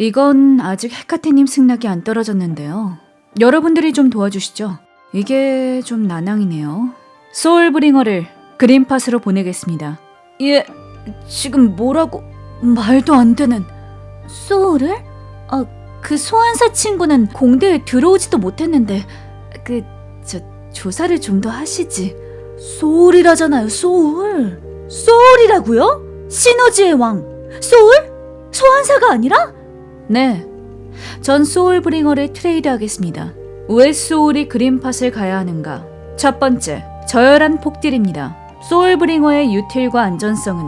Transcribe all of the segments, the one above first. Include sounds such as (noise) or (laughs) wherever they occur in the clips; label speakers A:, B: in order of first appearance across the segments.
A: 이건 아직 헤카테님 승낙이 안 떨어졌는데요. 여러분들이 좀 도와주시죠. 이게 좀 난항이네요. 소울브링어를 그린팟으로 보내겠습니다. 예, 지금 뭐라고? 말도 안 되는. 소울을? 아, 그 소환사 친구는 공대에 들어오지도 못했는데, 그, 저, 조사를 좀 더 하시지. 소울이라잖아요, 소울. 소울이라고요? 시너지의 왕. 소울? 소환사가 아니라? 네. 전 소울브링어를 트레이드 하겠습니다. 왜 소울이 그린팟을 가야 하는가? 첫 번째, 저열한 폭딜입니다. 소울브링어의 유틸과 안전성은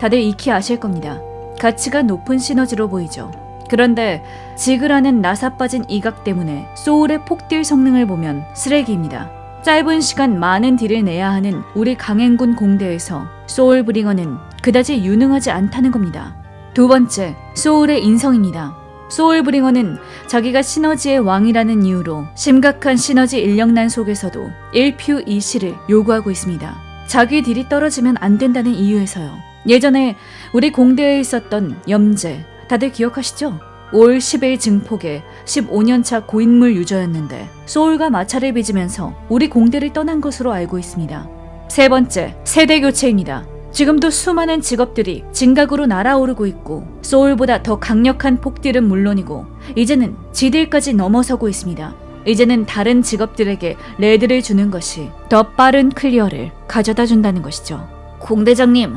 A: 다들 익히 아실 겁니다. 가치가 높은 시너지로 보이죠. 그런데 지그라는 나사 빠진 이각 때문에 소울의 폭딜 성능을 보면 쓰레기입니다. 짧은 시간 많은 딜을 내야 하는 우리 강행군 공대에서 소울브링어는 그다지 유능하지 않다는 겁니다. 두 번째, 소울의 인성입니다. 소울브링어는 자기가 시너지의 왕이라는 이유로 심각한 시너지 인력난 속에서도 1퓨 2시를 요구하고 있습니다. 자기 딜이 떨어지면 안 된다는 이유에서요. 예전에 우리 공대에 있었던 염제, 다들 기억하시죠? 올 10일 증폭의 15년차 고인물 유저였는데 소울과 마차를 빚으면서 우리 공대를 떠난 것으로 알고 있습니다. 세 번째, 세대 교체입니다. 지금도 수많은 직업들이 진각으로 날아오르고 있고 소울보다 더 강력한 폭딜은 물론이고 이제는 지딜까지 넘어서고 있습니다. 이제는 다른 직업들에게 레드를 주는 것이 더 빠른 클리어를 가져다 준다는 것이죠. 공대장님,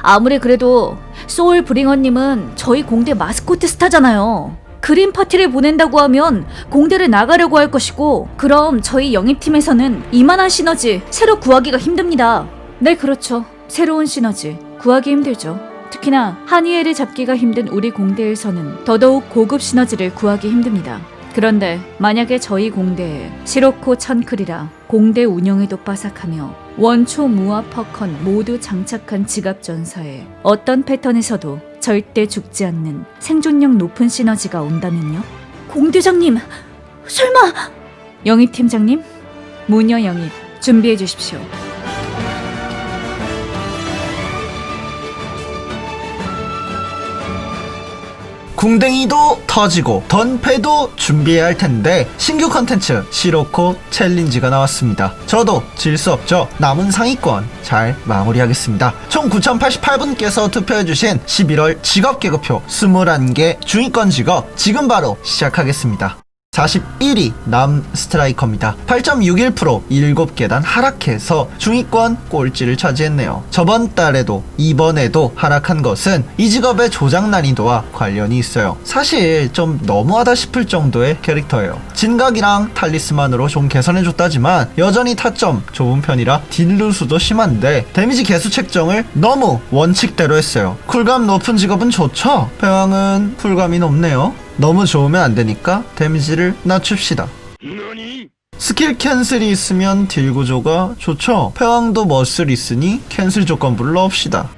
A: 아무리 그래도 소울 브링어님은 저희 공대 마스코트 스타잖아요. 그린 파티를 보낸다고 하면 공대를 나가려고 할 것이고 그럼 저희 영입팀에서는 이만한 시너지 새로 구하기가 힘듭니다. 네, 그렇죠. 새로운 시너지 구하기 힘들죠. 특히나 한이엘을 잡기가 힘든 우리 공대에서는 더더욱 고급 시너지를 구하기 힘듭니다. 그런데 만약에 저희 공대에 시로코 천클이라 공대 운영에도 빠삭하며 원초 무화 퍼컨 모두 장착한 지갑 전사에 어떤 패턴에서도 절대 죽지 않는 생존력 높은 시너지가 온다면요? 공대장님, 설마 영입 팀장님, 무녀 영입 준비해 주십시오.
B: 궁뎅이도 터지고 던패도 준비해야 할 텐데 신규 컨텐츠 시로코 챌린지가 나왔습니다. 저도 질 수 없죠. 남은 상위권 잘 마무리하겠습니다. 총 9,088분께서 투표해주신 11월 직업 계급표 21개 중위권 직업 지금 바로 시작하겠습니다. 41위 남 스트라이커입니다. 8.61% 7계단 하락해서 중위권 꼴찌를 차지했네요. 저번 달에도 이번에도 하락한 것은 이 직업의 조작 난이도와 관련이 있어요. 사실 좀 너무하다 싶을 정도의 캐릭터예요. 진각이랑 탈리스만으로 좀 개선해줬다지만 여전히 타점 좁은 편이라 딜루수도 심한데 데미지 개수 책정을 너무 원칙대로 했어요. 쿨감 높은 직업은 좋죠? 배왕은 쿨감이 높네요. 너무 좋으면 안 되니까 데미지를 낮춥시다. 스킬 캔슬이 있으면 딜 구조가 좋죠. 패왕도 머슬 있으니 캔슬 조건부를 넣읍시다.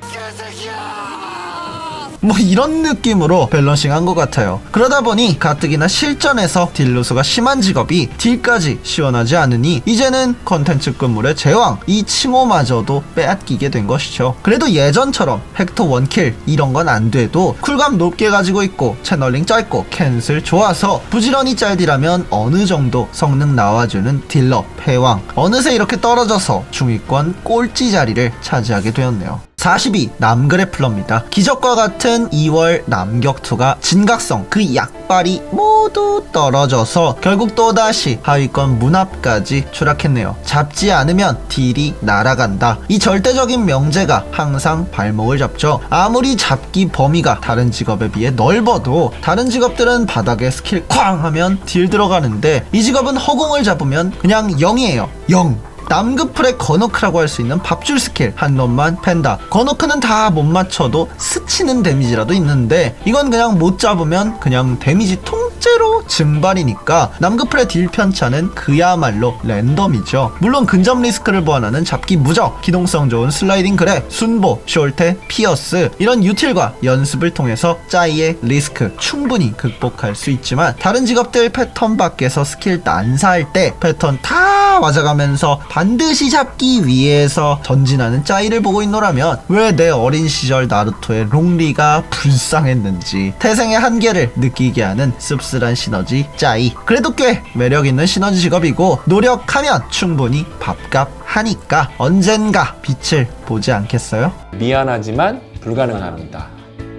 B: 뭐 이런 느낌으로 밸런싱 한 것 같아요. 그러다 보니 가뜩이나 실전에서 딜로스가 심한 직업이 딜까지 시원하지 않으니 이제는 컨텐츠 끝물의 제왕 이 칭호마저도 빼앗기게 된 것이죠. 그래도 예전처럼 헥터 원킬 이런 건 안 돼도 쿨감 높게 가지고 있고 채널링 짧고 캔슬 좋아서 부지런히 짤디라면 어느 정도 성능 나와주는 딜러 패왕 어느새 이렇게 떨어져서 중위권 꼴찌 자리를 차지하게 되었네요. 42 남그래플러입니다. 기적과 같은 2월 남격투가 진각성 그 약발이 모두 떨어져서 결국 또다시 하위권 문 앞까지 추락했네요. 잡지 않으면 딜이 날아간다. 이 절대적인 명제가 항상 발목을 잡죠. 아무리 잡기 범위가 다른 직업에 비해 넓어도 다른 직업들은 바닥에 스킬 쾅 하면 딜 들어가는데 이 직업은 허공을 잡으면 그냥 0이에요. 0. 남급풀의 건어크라고 할 수 있는 밥줄 스킬 한 놈만 팬다. 건어크는 다 못 맞춰도 스치는 데미지라도 있는데 이건 그냥 못 잡으면 그냥 데미지 통 째로 증발이니까 남급풀의 딜 편차는 그야말로 랜덤이죠. 물론 근접 리스크를 보완하는 잡기 무적 기동성 좋은 슬라이딩 그랩 순보 숄테 피어스 이런 유틸과 연습을 통해서 짜이의 리스크 충분히 극복할 수 있지만 다른 직업들 패턴 밖에서 스킬 난사할 때 패턴 다 맞아가면서 반드시 잡기 위해서 전진하는 짜이를 보고 있노라면 왜 내 어린 시절 나루토의 롱리가 불쌍했는지 태생의 한계를 느끼게 하는 씁쓸한 시너지 짜이 그래도 꽤 매력있는 시너지 직업이고 노력하면 충분히 밥값 하니까 언젠가 빛을 보지 않겠어요?
C: 미안하지만 불가능합니다.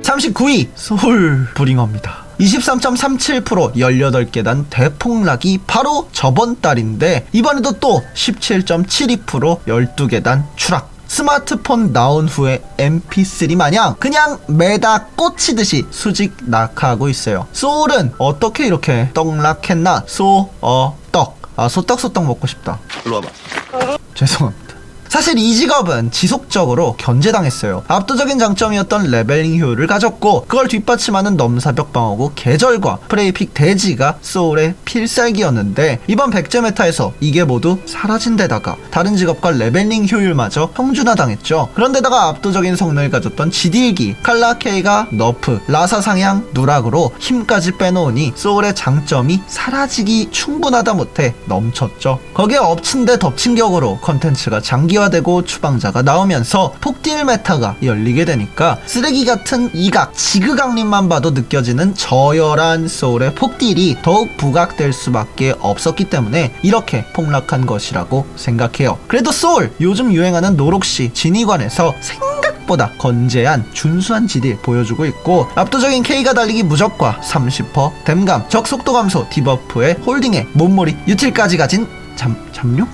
B: 39위 소울 브링어입니다. 23.37% 18계단 대폭락이 바로 저번 달인데 이번에도 또 17.72% 12계단 추락. 스마트폰 나온 후에 MP3 마냥 그냥 매다 꽂히듯이 수직 낙하하고 있어요. 소울은 어떻게 이렇게 떡락했나? 소, 어, 떡. 아, 소떡소떡 먹고 싶다.
D: 일로 와봐.
B: 죄송합니다. 사실 이 직업은 지속적으로 견제당했어요. 압도적인 장점이었던 레벨링 효율을 가졌고 그걸 뒷받침하는 넘사벽 방어구 계절과 프레이픽 대지가 소울의 필살기였는데 이번 백제 메타에서 이게 모두 사라진 데다가 다른 직업과 레벨링 효율마저 평준화당했죠. 그런데다가 압도적인 성능을 가졌던 지딜기, 칼라케이가 너프, 라사 상향, 누락으로 힘까지 빼놓으니 소울의 장점이 사라지기 충분하다 못해 넘쳤죠. 거기에 엎친 데 덮친 격으로 컨텐츠가 장기 화되고 추방자가 나오면서 폭딜 메타가 열리게 되니까 쓰레기 같은 이각, 지그강림만 봐도 느껴지는 저열한 소울의 폭딜이 더욱 부각될 수밖에 없었기 때문에 이렇게 폭락한 것이라고 생각해요. 그래도 소울, 요즘 유행하는 노록시 진위관에서 생각보다 건재한 준수한 지딜 보여주고 있고 압도적인 K가 달리기 무적과 30% 댐감, 적속도 감소, 디버프에 홀딩에 몸몰이, 유틸까지 가진 잠, 잠룡?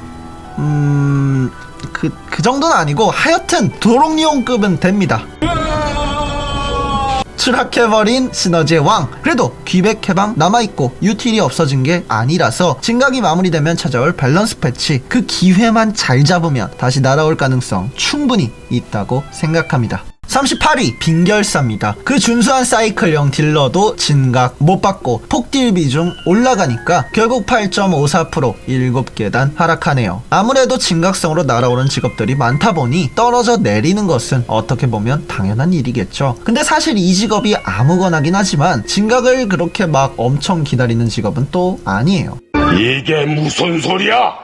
B: 음... 그, 그 정도는 아니고 하여튼 도롱리온급은 됩니다. 추락해버린 시너지의 왕. 그래도 귀백 해방 남아있고 유틸이 없어진 게 아니라서 진각이 마무리되면 찾아올 밸런스 패치. 그 기회만 잘 잡으면 다시 날아올 가능성 충분히 있다고 생각합니다 38위 빙결사입니다. 그 준수한 사이클형 딜러도 진각 못 받고 폭딜 비중 올라가니까 결국 8.54% 7계단 하락하네요. 아무래도 진각성으로 날아오는 직업들이 많다 보니 떨어져 내리는 것은 어떻게 보면 당연한 일이겠죠. 근데 사실 이 직업이 아무거나긴 하지만 진각을 그렇게 막 엄청 기다리는 직업은 또 아니에요.
D: 이게 무슨 소리야?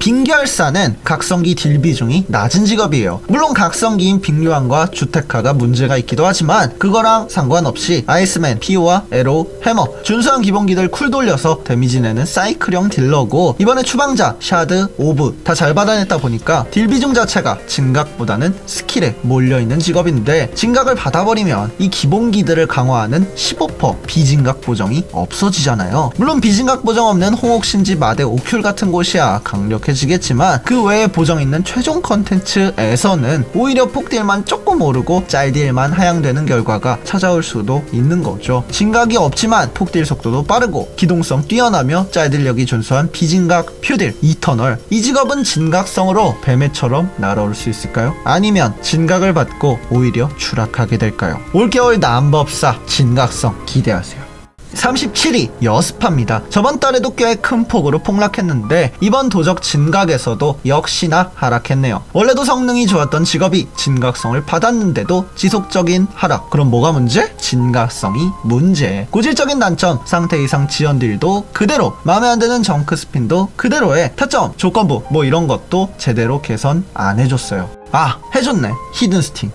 B: 빙결사는 각성기 딜 비중이 낮은 직업이에요. 물론 각성기인 빙류왕과 주테카가 문제가 있기도 하지만 그거랑 상관없이 아이스맨, 피오와 에로, 해머 준수한 기본기들 쿨 돌려서 데미지 내는 사이클형 딜러고 이번에 추방자, 샤드, 오브 다 잘 받아냈다 보니까 딜 비중 자체가 진각보다는 스킬에 몰려있는 직업인데 진각을 받아버리면 이 기본기들을 강화하는 15% 비진각 보정이 없어지잖아요. 물론 비진각 보정 없는 홍옥신지 마대 오큘 같은 곳이야 강력해 지겠지만 그 외에 보정 있는 최종 컨텐츠에서는 오히려 폭딜만 조금 오르고 짤딜만 하향되는 결과가 찾아올 수도 있는 거죠. 진각이 없지만 폭딜 속도도 빠르고 기동성 뛰어나며 짤딜력이 준수한 비진각 퓨딜 이터널 이 직업은 진각성으로 뱀애처럼 날아올 수 있을까요? 아니면 진각을 받고 오히려 추락하게 될까요? 올겨울 남법사 진각성 기대하세요. 37위 여습합니다. 저번 달에도 꽤 큰 폭으로 폭락했는데 이번 도적 진각에서도 역시나 하락했네요. 원래도 성능이 좋았던 직업이 진각성을 받았는데도 지속적인 하락. 그럼 뭐가 문제? 진각성이 문제. 고질적인 단점 상태 이상 지연딜도 그대로 마음에 안 드는 정크 스핀도 그대로의 타점 조건부 뭐 이런 것도 제대로 개선 안 해줬어요. 아 해줬네 히든 스팅.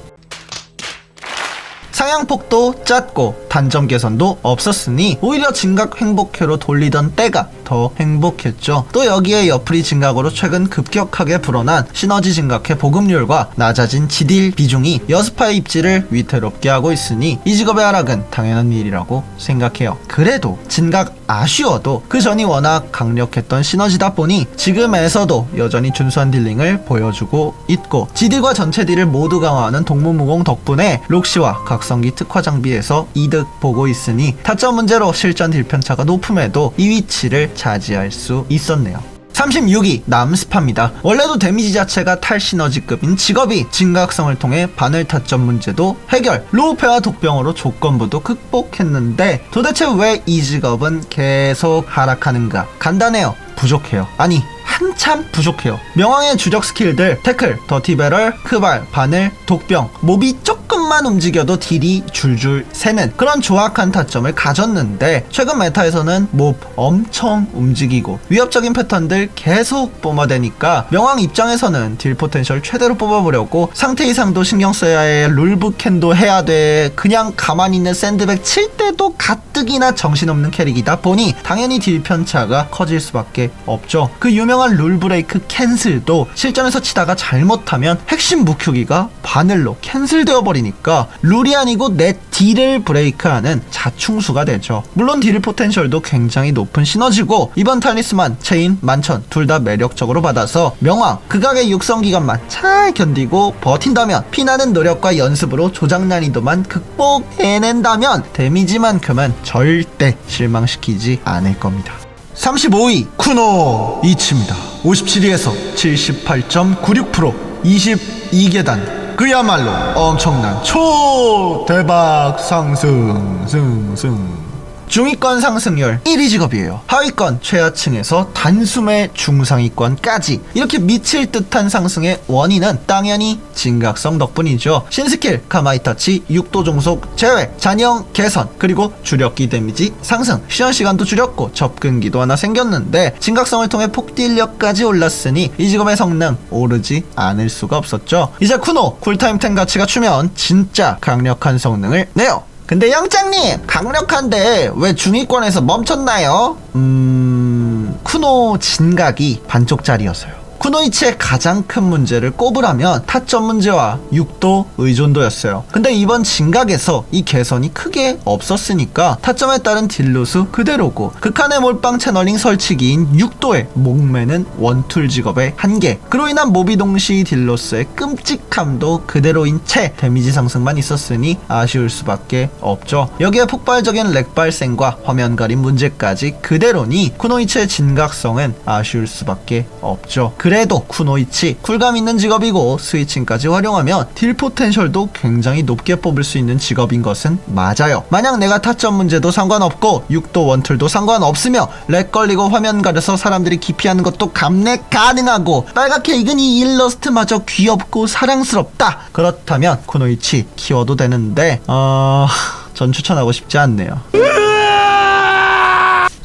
B: 상향폭도 짧고 단점 개선도 없었으니 오히려 진각 행복회로 돌리던 때가 더 행복했죠. 또 여기에 옆프리 진각으로 최근 급격하게 불어난 시너지 진각회 보급률과 낮아진 지딜 비중이 여스파의 입지를 위태롭게 하고 있으니 이 직업의 하락은 당연한 일이라고 생각해요. 그래도 진각 아쉬워도 그 전이 워낙 강력했던 시너지다 보니 지금에서도 여전히 준수한 딜링을 보여주고 있고 지딜과 전체 딜을 모두 강화하는 동무무공 덕분에 록시와 각성기 특화 장비에서 이득 보고 있으니 타점 문제로 실전 딜 편차가 높음에도 이 위치를 차지할 수 있었네요. 36위 남스파입니다. 원래도 데미지 자체가 탈시너지급인 직업이 진각성을 통해 바늘 타점 문제도 해결, 로우페와 독병으로 조건부도 극복했는데 도대체 왜 이 직업은 계속 하락하는가? 간단해요. 부족해요. 아니 한참 부족해요. 명왕의 주력 스킬들 태클, 더티배럴, 크발, 바늘, 독병, 몹이 조금 조금만 움직여도 딜이 줄줄 새는 그런 조악한 타점을 가졌는데 최근 메타에서는 몹 엄청 움직이고 위협적인 패턴들 계속 뿜어대니까 명왕 입장에서는 딜 포텐셜 최대로 뽑아보려고 상태 이상도 신경 써야 해 룰브캔도 해야 돼 그냥 가만히 있는 샌드백 칠 때도 가뜩이나 정신없는 캐릭이다 보니 당연히 딜 편차가 커질 수밖에 없죠. 그 유명한 룰 브레이크 캔슬도 실전에서 치다가 잘못하면 핵심 무큐기가 바늘로 캔슬되어 버리니까 룰이 아니고 내 딜을 브레이크하는 자충수가 되죠. 물론 딜 포텐셜도 굉장히 높은 시너지고 이번 탈리스만 체인 만천 둘 다 매력적으로 받아서 명왕 극악의 육성 기간만 잘 견디고 버틴다면 피나는 노력과 연습으로 조작 난이도만 극복해낸다면 데미지만큼은 절대 실망시키지 않을 겁니다. 35위 쿠노 이치입니다. 57위에서 78.96% 22계단 그야말로 엄청난 초대박 상승 승승 중위권 상승률 1위 직업이에요. 하위권 최하층에서 단숨에 중상위권까지 이렇게 미칠 듯한 상승의 원인은 당연히 진각성 덕분이죠. 신스킬, 가마이타치, 6도 종속 제외, 잔영 개선, 그리고 주력기 데미지 상승, 시연 시간도 줄였고 접근기도 하나 생겼는데 진각성을 통해 폭딜력까지 올랐으니 이 직업의 성능 오르지 않을 수가 없었죠. 이제 쿠노 쿨타임 탱 가치가 추면 진짜 강력한 성능을 내요. 근데 영장님 강력한데 왜 중위권에서 멈췄나요? 음... 쿠노 진각이 반쪽짜리여서요. 쿠노이치의 가장 큰 문제를 꼽으라면 타점 문제와 6도 의존도였어요. 근데 이번 진각에서 이 개선이 크게 없었으니까 타점에 따른 딜로수 그대로고 극한의 몰빵 채널링 설치기인 6도의 목매는 원툴 직업의 한계 그로 인한 모비 동시 딜로스의 끔찍함도 그대로인 채 데미지 상승만 있었으니 아쉬울 수밖에 없죠. 여기에 폭발적인 렉 발생과 화면 가림 문제까지 그대로니 쿠노이치의 진각성은 아쉬울 수밖에 없죠. 그래 도 쿠노이치 쿨감 있는 직업이고 스위칭까지 활용하면 딜 포텐셜도 굉장히 높게 뽑을 수 있는 직업인 것은 맞아요. 만약 내가 타점 문제도 상관없고 6도 원툴도 상관없으며 렉 걸리고 화면 가려서 사람들이 기피하는 것도 감내 가능하고 빨갛게 익은 이 일러스트마저 귀엽고 사랑스럽다. 그렇다면 쿠노이치 키워도 되는데 어... 전 추천하고 싶지 않네요. (laughs)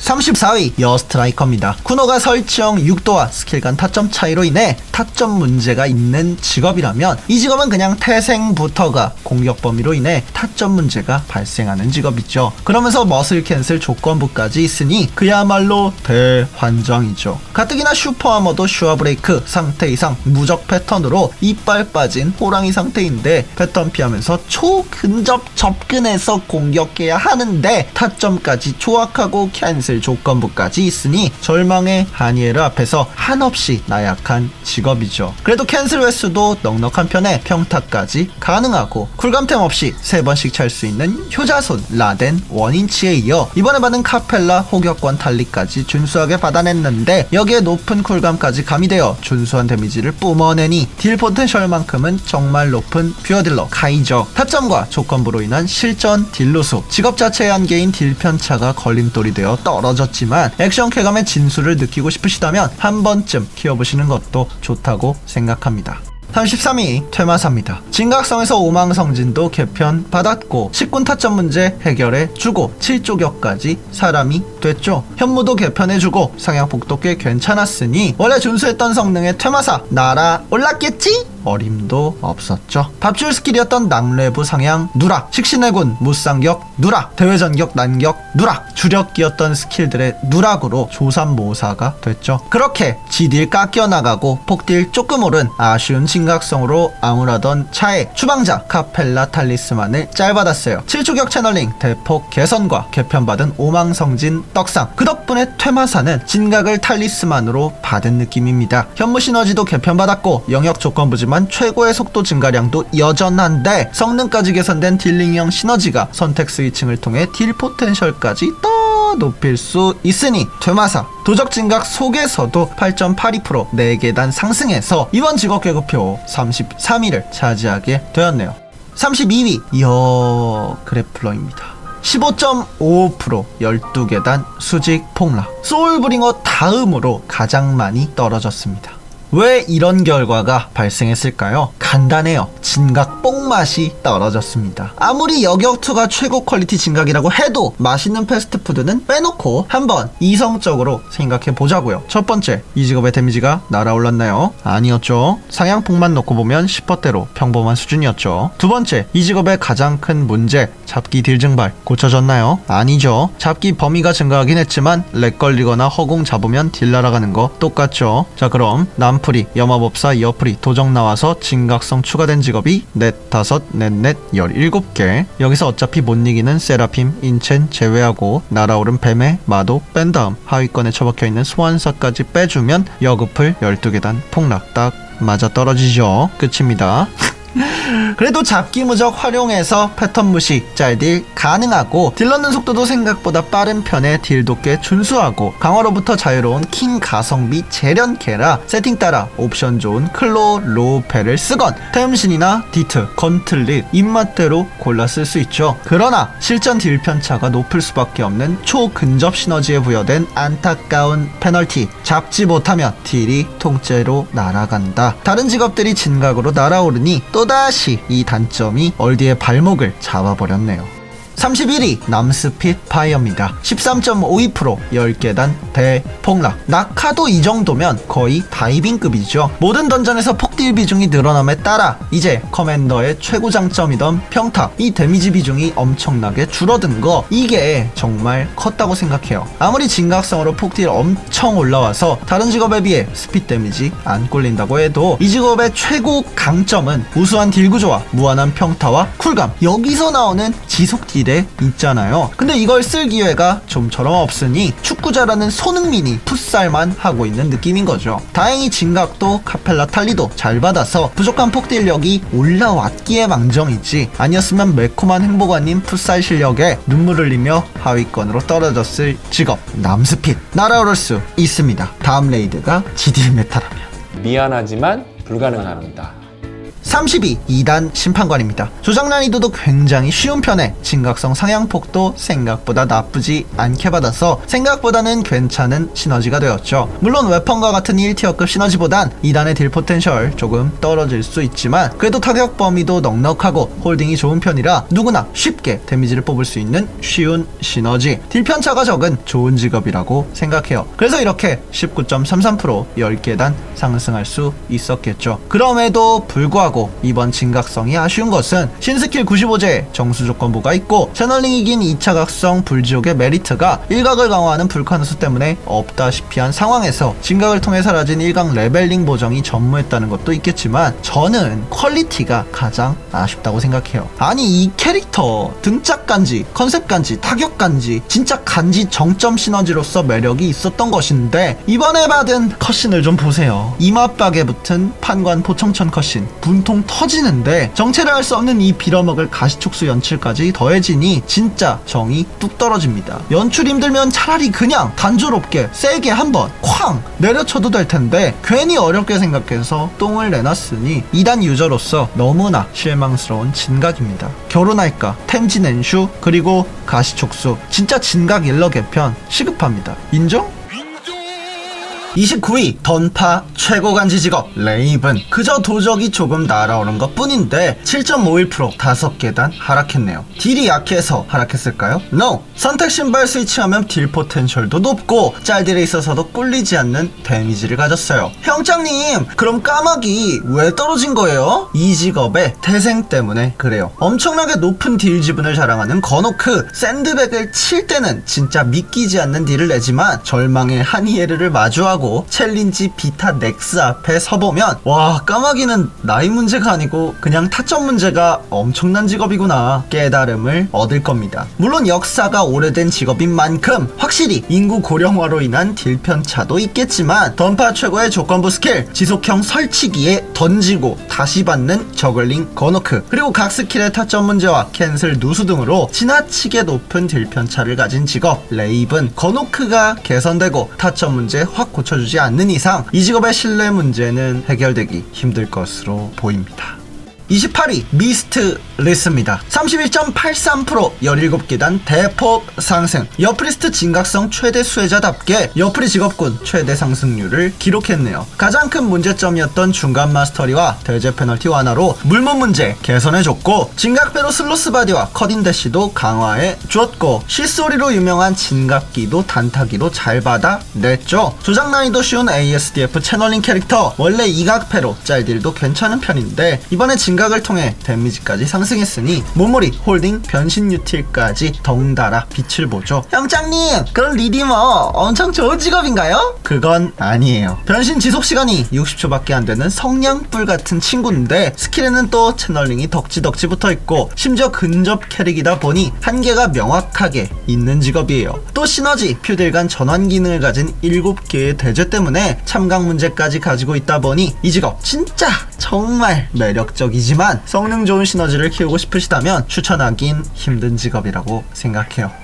B: 34위 여스트라이커입니다. 쿠노가 설정 6도와 스킬 간 타점 차이로 인해 타점 문제가 있는 직업이라면 이 직업은 그냥 태생부터가 공격 범위로 인해 타점 문제가 발생하는 직업이죠. 그러면서 머슬 캔슬 조건부까지 있으니 그야말로 대환장이죠. 가뜩이나 슈퍼하머도 슈어 브레이크 상태 이상 무적 패턴으로 이빨 빠진 호랑이 상태인데 패턴 피하면서 초근접 접근해서 공격해야 하는데 타점까지 조악하고 캔슬 조건부까지 있으니 절망의 하니에르 앞에서 한없이 나약한 직업이죠. 그래도 캔슬 횟수도 넉넉한 편에 평타까지 가능하고 쿨감템 없이 세 번씩 찰 수 있는 효자손 라덴 원인치에 이어 이번에 받은 카펠라 호격권 탈리까지 준수하게 받아냈는데 여기에 높은 쿨감까지 가미되어 준수한 데미지를 뿜어내니 딜 포텐셜만큼은 정말 높은 퓨어딜러 카이저 타점과 조건부로 인한 실전 딜로수 직업 자체의 한계인 딜 편차가 걸림돌이 되어 떨어 졌지만 액션 쾌감의 진수를 느끼고 싶으시다면 한 번쯤 키워보시는 것도 좋다고 생각합니다. 33위 퇴마사입니다. 진각성에서 오망성진도 개편 받았고 19 타점 문제 해결해 주고 7조격까지 사람이 됐죠. 현무도 개편해 주고 상향폭도 꽤 괜찮았으니 원래 준수했던 성능의 퇴마사 날아 올랐겠지? 어림도 없었죠. 밥줄 스킬이었던 낭레부 상향 누락, 식신해군 무쌍격 누락, 대회전격 난격 누락, 주력기였던 스킬들의 누락으로 조삼모사가 됐죠. 그렇게 지딜 깎여 나가고 폭딜 조금 오른 아쉬운 진각성으로 암울하던 차에 추방자 카펠라 탈리스만을 짤받았어요. 7주격 채널링 대폭 개선과 개편받은 오망성진 떡상 그 덕분에 퇴마사는 진각을 탈리스만으로 받은 느낌입니다. 현무 시너지도 개편받았고 영역 조건부지만 최고의 속도 증가량도 여전한데 성능까지 개선된 딜링형 시너지가 선택 스위칭을 통해 딜 포텐셜까지 더 높일 수 있으니 퇴마사 도적 진각 속에서도 8.82% 4계단 상승해서 이번 직업 계급표 33위를 차지하게 되었네요. 32위 여 그래플러입니다. 15.55% 12계단 수직 폭락 소울브링어 다음으로 가장 많이 떨어졌습니다. 왜 이런 결과가 발생했을까요? 간단해요. 진각 뽕맛이 떨어졌습니다. 아무리 여격투가 최고 퀄리티 진각이라고 해도 맛있는 패스트푸드는 빼놓고 한번 이성적으로 생각해 보자고요. 첫 번째, 이 직업의 데미지가 날아올랐나요? 아니었죠. 상향폭만 놓고 보면 10%대로 평범한 수준이었죠. 두 번째, 이 직업의 가장 큰 문제, 잡기 딜 증발 고쳐졌나요? 아니죠. 잡기 범위가 증가하긴 했지만 렉 걸리거나 허공 잡으면 딜 날아가는 거 똑같죠. 자 그럼 남 프리, 염화법사, 이어프리, 도적 나와서 진각성 추가된 직업이 넷, 다섯, 넷 넷, 열일곱 개 여기서 어차피 못 이기는 세라핌, 인첸 제외하고 날아오른 뱀의 마도 뺀 다음 하위권에 처박혀 있는 소환사까지 빼주면 여급을 12계단 폭락 딱 맞아 떨어지죠. 끝입니다. (laughs) 그래도 잡기 무적 활용해서 패턴 무시, 짤 딜 가능하고 딜 넣는 속도도 생각보다 빠른 편에 딜도 꽤 준수하고 강화로부터 자유로운 킹 가성비 재련캐라 세팅 따라 옵션 좋은 클로 로페를 쓰건 템신이나 디트, 건틀릿 입맛대로 골라 쓸 수 있죠. 그러나 실전 딜 편차가 높을 수밖에 없는 초근접 시너지에 부여된 안타까운 페널티 잡지 못하면 딜이 통째로 날아간다. 다른 직업들이 진각으로 날아오르니 또다시 이 단점이 얼디의 발목을 잡아버렸네요. 31위 남스핏 파이어입니다. 13.52% 10계단 대폭락. 낙하도 이 정도면 거의 다이빙급이죠. 모든 던전에서 폭딜 비중이 늘어남에 따라 이제 커맨더의 최고 장점이던 평타 이 데미지 비중이 엄청나게 줄어든 거 이게 정말 컸다고 생각해요. 아무리 진각성으로 폭딜 엄청 올라와서 다른 직업에 비해 스핏 데미지 안 꼴린다고 해도 이 직업의 최고 강점은 우수한 딜 구조와 무한한 평타와 쿨감 여기서 나오는 지속 딜에 있잖아요. 근데 이걸 쓸 기회가 좀처럼 없으니 축구 잘하는 손흥민이 풋살만 하고 있는 느낌인 거죠. 다행히 진각도 카펠라 탈리도 잘 받아서 부족한 폭딜력이 올라왔기에 망정이지 아니었으면 매콤한 행복 아닌 풋살 실력에 눈물 흘리며 하위권으로 떨어졌을 직업 남스핏 날아오를 수 있습니다. 다음 레이드가 GD 메타라면.
C: 미안하지만 불가능합니다.
B: 32 2단 심판관입니다. 조작 난이도도 굉장히 쉬운 편에 진각성 상향폭도 생각보다 나쁘지 않게 받아서 생각보다는 괜찮은 시너지가 되었죠. 물론 웨펀과 같은 1티어급 시너지보단 2단의 딜 포텐셜 조금 떨어질 수 있지만 그래도 타격 범위도 넉넉하고 홀딩이 좋은 편이라 누구나 쉽게 데미지를 뽑을 수 있는 쉬운 시너지 딜 편차가 적은 좋은 직업이라고 생각해요. 그래서 이렇게 19.33% 10계단 상승할 수 있었겠죠. 그럼에도 불구하고 이번 진각성이 아쉬운 것은 신스킬 95제 정수 조건부가 있고 채널링이 긴 2차 각성 불지옥의 메리트가 일각을 강화하는 불카누스 때문에 없다시피 한 상황에서 진각을 통해 사라진 일각 레벨링 보정이 전무했다는 것도 있겠지만 저는 퀄리티가 가장 아쉽다고 생각해요. 아니 이 캐릭터 등짝 간지, 컨셉 간지, 타격 간지 진짜 간지 정점 시너지로서 매력이 있었던 것인데 이번에 받은 컷신을 좀 보세요. 이마박에 붙은 판관 포청천 컷신 분통 터지는데 정체를 할 수 없는 이 빌어먹을 가시촉수 연출까지 더해지니 진짜 정이 뚝 떨어집니다. 연출 힘들면 차라리 그냥 단조롭게 세게 한번 쾅 내려쳐도 될 텐데 괜히 어렵게 생각해서 똥을 내놨으니 2단 유저로서 너무나 실망스러운 진각입니다. 결혼할까 템진 앤슈 그리고 가시촉수 진짜 진각 일러 개편 시급합니다. 인정? 29위 던파 최고 간지 직업 레이븐 그저 도적이 조금 날아오른 것 뿐인데 7.51% 5계단 하락했네요 딜이 약해서 하락했을까요? NO! 선택 신발 스위치하면 딜 포텐셜도 높고 짤딜에 있어서도 꿀리지 않는 데미지를 가졌어요 형장님 그럼 까마귀 왜 떨어진 거예요? 이 직업의 태생 때문에 그래요 엄청나게 높은 딜 지분을 자랑하는 거노크 샌드백을 칠 때는 진짜 믿기지 않는 딜을 내지만 절망의 한이에르를 마주하고 챌린지 비타 넥스 앞에 서보면 와 까마귀는 나이 문제가 아니고 그냥 타점 문제가 엄청난 직업이구나. 깨달음을 얻을 겁니다. 물론 역사가 오래된 직업인 만큼 확실히 인구 고령화로 인한 딜 편차도 있겠지만 던파 최고의 조건부 스킬 지속형 설치기에 던지고 다시 받는 저글링 거노크 그리고 각 스킬의 타점 문제와 캔슬 누수 등으로 지나치게 높은 딜 편차를 가진 직업 레이븐 거노크가 개선되고 타점 문제 확 고쳐 주지 않는 이상 이 직업의 신뢰 문제는 해결되기 힘들 것으로 보입니다. 28위 미스트 리스입니다. 31.83% 17계단 대폭 상승. 여프리스트 진각성 최대 수혜자답게 여프리 직업군 최대 상승률을 기록했네요. 가장 큰 문제점이었던 중간 마스터리와 대제 페널티 완화로 물문 문제 개선해줬고 진각배로 슬로스 바디와 컷인 대시도 강화해 줬고 실소리로 유명한 진각기도 단타기로 잘 받아냈죠. 조작 난이도 쉬운 ASDF 채널링 캐릭터 원래 이각패로 짤딜도 괜찮은 편인데 이번에 진각 을 통해 데미지까지 상승했으니 몸무리 홀딩 변신 유틸까지 덩달아 빛을 보죠. 형장님 그럼 리디머 엄청 좋은 직업인가요? 그건 아니에요. 변신 지속 시간이 60초밖에 안 되는 성냥불 같은 친구인데 스킬에는 또 채널링이 덕지덕지 붙어 있고 심지어 근접 캐릭이다 보니 한계가 명확하게 있는 직업이에요. 또 시너지 퓨딜 간 전환 기능을 가진 7개의 대제 때문에 참강 문제까지 가지고 있다 보니 이 직업 진짜 정말 매력적이지 만 성능 좋은 시너지를 키우고 싶으시다면 추천하긴 힘든 직업이라고 생각해요.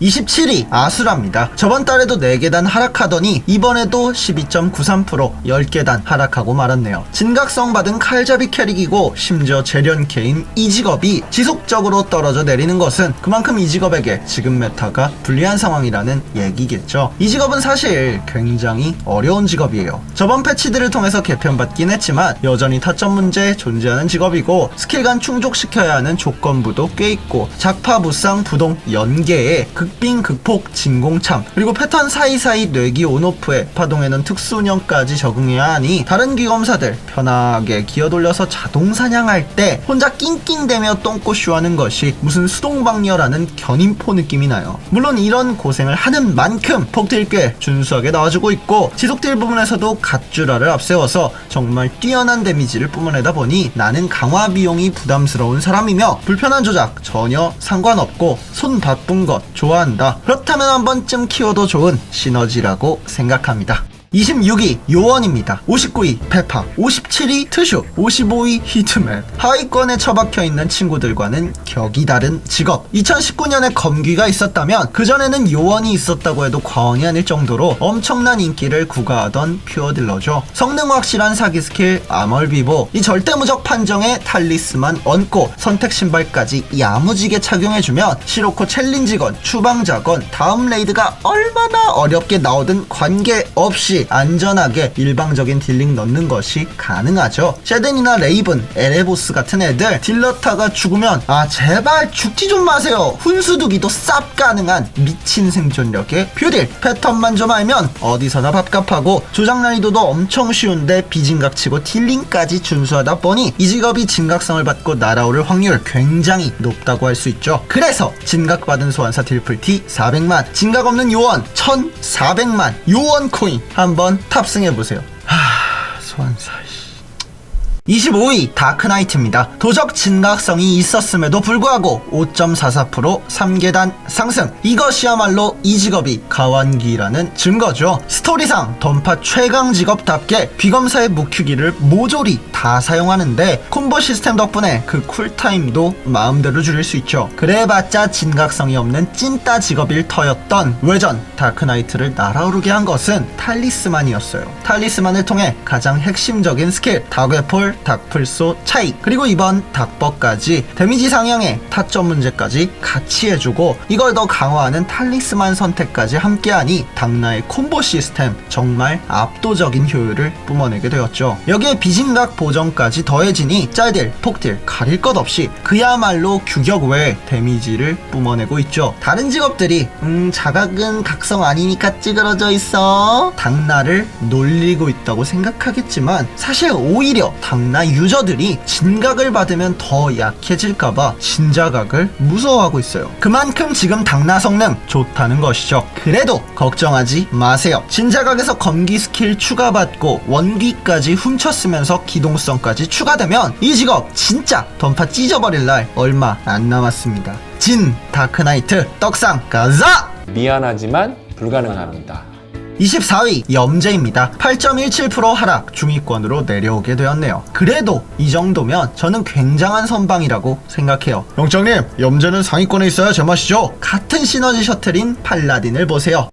B: 27위 아수라입니다. 저번 달에도 4계단 하락하더니 이번에도 12.93% 10계단 하락하고 말았네요. 진각성 받은 칼잡이 캐릭이고 심지어 재련캐인 이 직업이 지속적으로 떨어져 내리는 것은 그만큼 이 직업에게 지금 메타가 불리한 상황이라는 얘기겠죠. 이 직업은 사실 굉장히 어려운 직업이에요. 저번 패치들을 통해서 개편받긴 했지만 여전히 타점 문제 존재하는 직업이고 스킬 간 충족시켜야 하는 조건부도 꽤 있고 작파 무쌍 부동 연계에 극빙 극폭 진공참 그리고 패턴 사이사이 뇌기 온오프에 파동에는 특수운영까지 적응해야 하니 다른 기검사들 편하게 기어 돌려서 자동 사냥할 때 혼자 낑낑대며 똥꼬쇼하는 것이 무슨 수동방녀라는 견인포 느낌이 나요. 물론 이런 고생을 하는 만큼 폭딜 꽤 준수하게 나와주고 있고 지속딜 부분에서도 갓주라를 앞세워서 정말 뛰어난 데미지를 뿜어내다 보니 나는 강화 비용이 부담스러운 사람이며 불편한 조작 전혀 상관없고 손 바쁜 것 좋아 한다. 그렇다면 한 번쯤 키워도 좋은 시너지라고 생각합니다. 26위 요원입니다. 59위 페파, 57위 트슈, 55위 히트맨. 하위권에 처박혀 있는 친구들과는 격이 다른 직업. 2019년에 검귀가 있었다면 그전에는 요원이 있었다고 해도 과언이 아닐 정도로 엄청난 인기를 구가하던 퓨어딜러죠. 성능 확실한 사기 스킬 아멀비보, 이 절대무적 판정에 탈리스만 얹고 선택 신발까지 야무지게 착용해주면 시로코 챌린지건, 추방자건, 다음 레이드가 얼마나 어렵게 나오든 관계없이 안전하게 일방적인 딜링 넣는 것이 가능하죠. 셰덴이나 레이븐, 에레보스 같은 애들 딜러타가 죽으면 아 제발 죽지 좀 마세요. 훈수두기도 쌉 가능한 미친 생존력의 뷰딜 패턴만 좀 알면 어디서나 밥값하고 조작 난이도도 엄청 쉬운데 비진각치고 딜링까지 준수하다 보니 이 직업이 진각성을 받고 날아오를 확률 굉장히 높다고 할 수 있죠. 그래서 진각받은 소환사 딜플티 400만, 진각 없는 요원 1400만, 요원 코인 한번 탑승해 보세요. 하... 소환사... 씨. 25위 다크나이트입니다. 도적 진각성이 있었음에도 불구하고 5.44% 3계단 상승. 이것이야말로 이 직업이 가완기라는 증거죠. 스토리상 던파 최강 직업답게 비검사의 묵히기를 모조리 다 사용하는데 콤보 시스템 덕분에 그 쿨타임도 마음대로 줄일 수 있죠. 그래봤자 진각성이 없는 찐따 직업일 터였던 외전 다크나이트를 날아오르게 한 것은 탈리스만이었어요. 탈리스만을 통해 가장 핵심적인 스킬 다괴폴 닭풀소 차이 그리고 이번 닭버까지 데미지 상향에 타점 문제까지 같이 해주고 이걸 더 강화하는 탈리스만 선택까지 함께하니 당나의 콤보 시스템 정말 압도적인 효율을 뿜어내게 되었죠. 여기에 비진각 보정까지 더해지니 짤딜 폭딜 가릴 것 없이 그야말로 규격 외 데미지를 뿜어내고 있죠. 다른 직업들이 음 자각은 각성 아니니까 찌그러져 있어. 당나를 놀리고 있다고 생각하겠지만 사실 오히려 당나 유저들이 진각을 받으면 더 약해질까봐 진자각을 무서워하고 있어요. 그만큼 지금 당나 성능 좋다는 것이죠. 그래도 걱정하지 마세요. 진자각에서 검기 스킬 추가받고 원기까지 훔쳤으면서 기동성까지 추가되면 이 직업 진짜 던파 찢어버릴 날 얼마 안 남았습니다. 진 다크나이트 떡상 가자!
C: 미안하지만 불가능합니다.
B: 24위 염제입니다. 8.17% 하락 중위권으로 내려오게 되었네요. 그래도 이 정도면 저는 굉장한 선방이라고 생각해요. 영장님, 염제는 상위권에 있어야 제맛이죠. 같은 시너지 셔틀인 팔라딘을 보세요.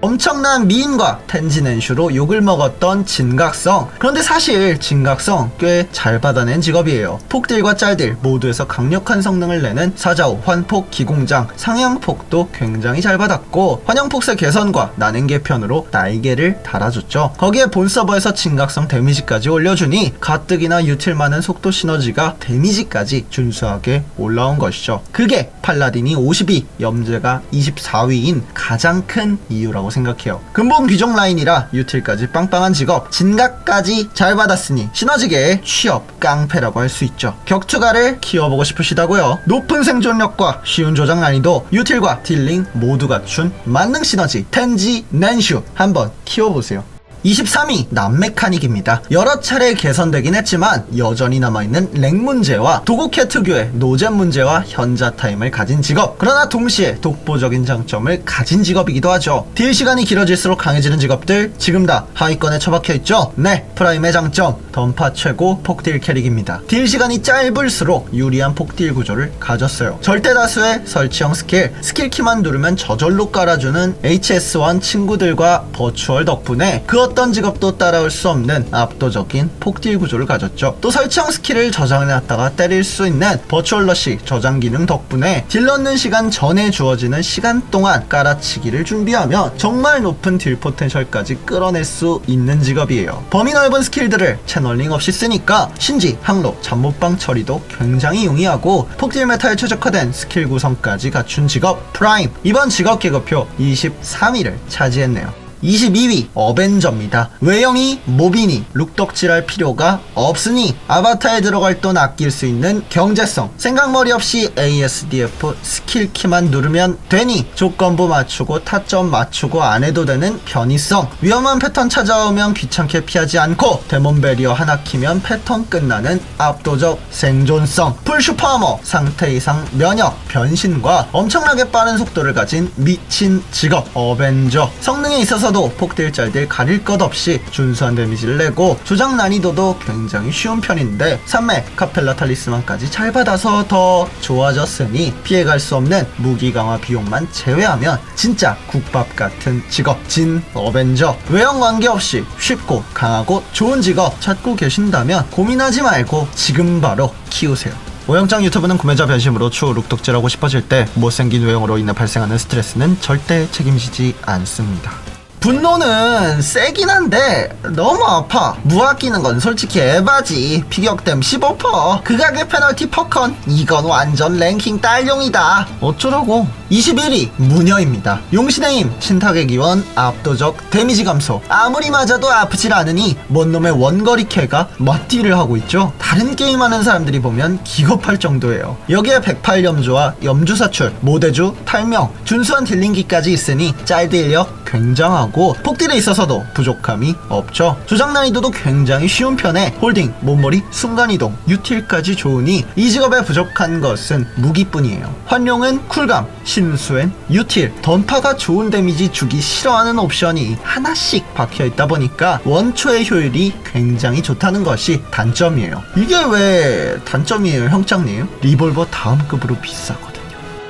B: 엄청난 미인과 텐지넨슈로 욕을 먹었던 진각성. 그런데 사실 진각성 꽤 잘 받아낸 직업이에요. 폭딜과 짤딜 모두에서 강력한 성능을 내는 사자오, 환폭, 기공장, 상향폭도 굉장히 잘 받았고 환영폭세 개선과 나는 개편으로 날개를 달아줬죠. 거기에 본 서버에서 진각성 데미지까지 올려주니 가뜩이나 유틸 많은 속도 시너지가 데미지까지 준수하게 올라온 것이죠. 그게 팔라딘이 52, 염제가 24위인 가장 큰 이유라고 생각해요. 근본 귀족 라인이라 유틸까지 빵빵한 직업, 진각까지 잘 받았으니 시너지계의 취업 깡패라고 할 수 있죠. 격투가를 키워보고 싶으시다고요? 높은 생존력과 쉬운 조작 난이도, 유틸과 딜링 모두 갖춘 만능 시너지 텐지 낸슈 한번 키워보세요. 23위 남메카닉입니다. 여러 차례 개선되긴 했지만 여전히 남아있는 렉 문제와 도구캐 특유의 노잼 문제와 현자 타임을 가진 직업 그러나 동시에 독보적인 장점을 가진 직업이기도 하죠. 딜 시간이 길어질수록 강해지는 직업들 지금 다 하위권에 처박혀 있죠. 네, 프라임의 장점 던파 최고 폭딜 캐릭입니다. 딜 시간이 짧을수록 유리한 폭딜 구조를 가졌어요. 절대 다수의 설치형 스킬, 스킬 키만 누르면 저절로 깔아주는 HS1 친구들과 버추얼 덕분에 그 어떤 직업도 따라올 수 없는 압도적인 폭딜 구조를 가졌죠. 또 설치형 스킬을 저장해놨다가 때릴 수 있는 버추얼 러시 저장 기능 덕분에 딜 넣는 시간 전에 주어지는 시간 동안 깔아치기를 준비하면 정말 높은 딜 포텐셜까지 끌어낼 수 있는 직업이에요. 범위 넓은 스킬들을 채널링 없이 쓰니까 신지, 항로, 잠못방 처리도 굉장히 용이하고 폭딜 메타에 최적화된 스킬 구성까지 갖춘 직업 프라임 이번 직업 계급표 23위를 차지했네요. 22위 어벤져입니다. 외형이 모비니 룩덕질할 필요가 없으니 아바타에 들어갈 돈 아낄 수 있는 경제성 생각머리 없이 ASDF 스킬 키만 누르면 되니 조건부 맞추고 타점 맞추고 안 해도 되는 편의성. 위험한 패턴 찾아오면 귀찮게 피하지 않고 데몬 베리어 하나 키면 패턴 끝나는 압도적 생존성. 풀 슈퍼아머 상태 이상 면역 변신과 엄청나게 빠른 속도를 가진 미친 직업 어벤져. 성능에 있어서 도 폭딜 짤딜 가릴 것 없이 준수한 데미지를 내고 조작 난이도도 굉장히 쉬운 편인데 3매 카펠라 탈리스만까지 잘 받아서 더 좋아졌으니 피해갈 수 없는 무기 강화 비용만 제외하면 진짜 국밥 같은 직업. 진 어벤져. 외형 관계없이 쉽고 강하고 좋은 직업 찾고 계신다면 고민하지 말고 지금 바로 키우세요. 오영장 유튜브는 구매자 변심으로 추후 룩독질하고 싶어질 때 못생긴 외형으로 인해 발생하는 스트레스는 절대 책임지지 않습니다. 분노는 세긴 한데 너무 아파. 무아 끼는 건 솔직히 에바지. 피격댐 15% 극악의 페널티 퍼컨. 이건 완전 랭킹 딸용이다. 어쩌라고. 21위 무녀입니다. 용신의 힘 신탁의 기원 압도적 데미지 감소. 아무리 맞아도 아프질 않으니 뭔 놈의 원거리 캐가 멋띠를 하고 있죠. 다른 게임하는 사람들이 보면 기겁할 정도예요. 여기에 108염주와 염주 사출 모대주 탈명 준수한 딜링기까지 있으니 짤딜력 굉장하고 폭딜에 있어서도 부족함이 없죠. 조작 난이도도 굉장히 쉬운 편에 홀딩, 몸머리, 순간이동, 유틸까지 좋으니 이 직업에 부족한 것은 무기뿐이에요. 환룡은 쿨감, 신수엔 유틸, 던파가 좋은 데미지 주기 싫어하는 옵션이 하나씩 박혀있다 보니까 원초의 효율이 굉장히 좋다는 것이 단점이에요. 이게 왜 단점이에요, 형장님? 리볼버 다음 급으로 비싸거든요.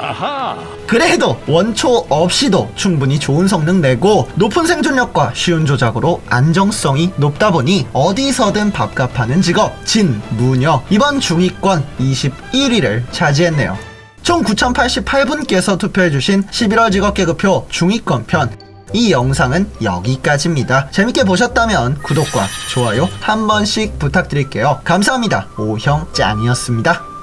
D: 아하!
B: 그래도 원초 없이도 충분히 좋은 성능 내고 높은 생존력과 쉬운 조작으로 안정성이 높다 보니 어디서든 밥값하는 직업 진 무녀 이번 중위권 21위를 차지했네요. 총 9,088분께서 투표해주신 11월 직업 계급표 중위권 편. 이 영상은 여기까지입니다. 재밌게 보셨다면 구독과 좋아요 한 번씩 부탁드릴게요. 감사합니다. 오형 짱이었습니다.